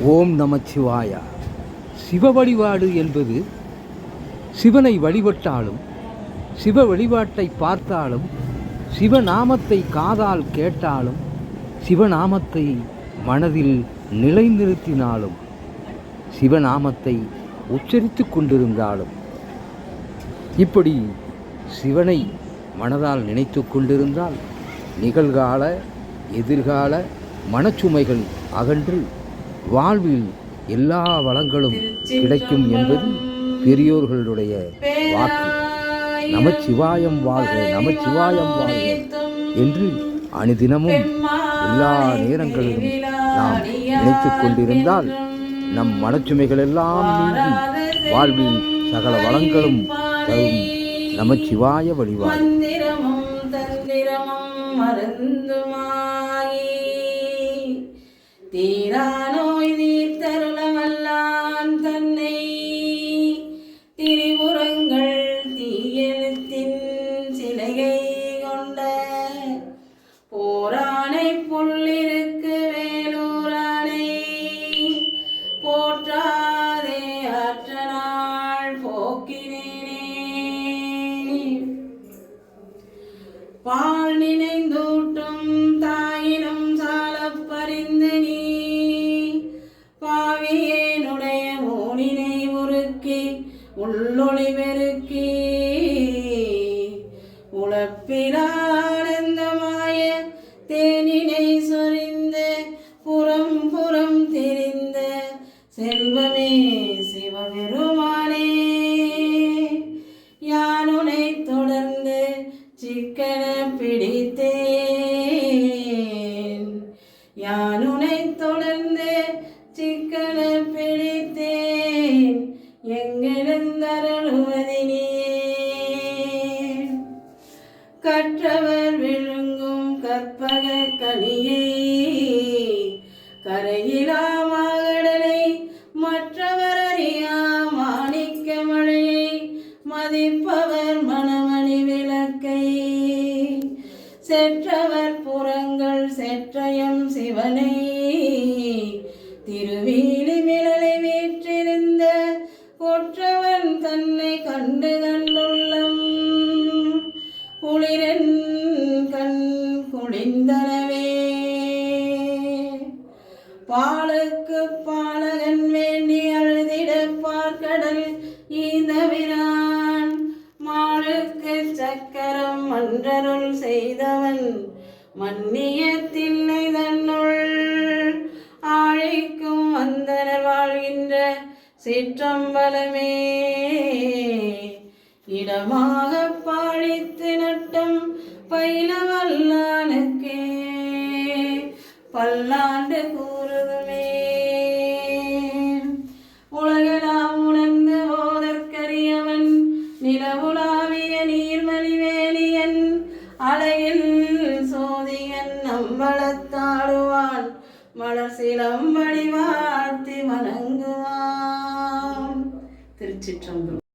ஓம் நமச்சிவாயா. சிவ வழிபாடு என்பது சிவனை வழிபட்டாலும் சிவ வழிபாட்டை பார்த்தாலும் சிவநாமத்தை காதால் கேட்டாலும் சிவநாமத்தை மனதில் நிலைநிறுத்தினாலும் சிவநாமத்தை உச்சரித்து கொண்டிருந்தாலும் இப்படி சிவனை மனதால் நினைத்து கொண்டிருந்தால் நிகழ்கால எதிர்கால மனச்சுமைகள் அகன்று வாழ்வில் எல்லா வளங்களும் கிடைக்கும் என்பது பெரியோர்களுடைய வாக்கு. நமச்சிவாயம் வாழ்க நமச்சிவாயம் வாழ்க என்று அனுதினமும் எல்லா நேரங்களிலும் நாம் நினைத்து கொண்டிருந்தால் நம் மனச்சுமைகள் எல்லாம் நீங்கி வாழ்வில் சகல வளங்களும் தரும் நமச்சிவாய வழிவாய் மந்திரமும் பால் நினைந்தூட்டும் தாயினும் சால பறிந்து நீ. பாவியேனுடைய மூனினை முறுக்கி உள்ளொளி பெருக்கி உழப்பினார் பிடித்தேன். யான் உனை தொடர்ந்து சிக்கன பிடித்தேன். எங்கிருந்தருளுவதினே கற்றவர் விழுங்கும் கற்பக கனியை. கரையிலா மாகடலை மற்றவர் அறியா மாணிக்க மழையை மதிப்பவர் மணமணி செற்றவர் புறங்கள் செற்றயம் சிவனை. திருவீலி மிளலை வீற்றிருந்த ஒற்றவன் தன்னை கண்டு கண்டுள்ளம். குளிரன் கண் குளிந்தனவே. பாலுக்கு பாலகன் வேண்டி அழுதிட பார்க்கடல் ஈந்தவிரான் மாளுக்கு சக்கரம் மன்றருள் செய்தவன் மன்னியத்தில்லை தன்னுள். ஆழைக்கும் வந்தனர் வாழ்கின்ற சிற்றம்பலமே. இடமாக பாழித்து நட்டம் பயிலம் ஆவிய நீர்மலிவேலியன் அலையில் சோதியன் அம்பலத்தாடுவான் மலர் சிலம்படி வாழ்த்தி வணங்குவான். திருச்சிற்றம்பலம்.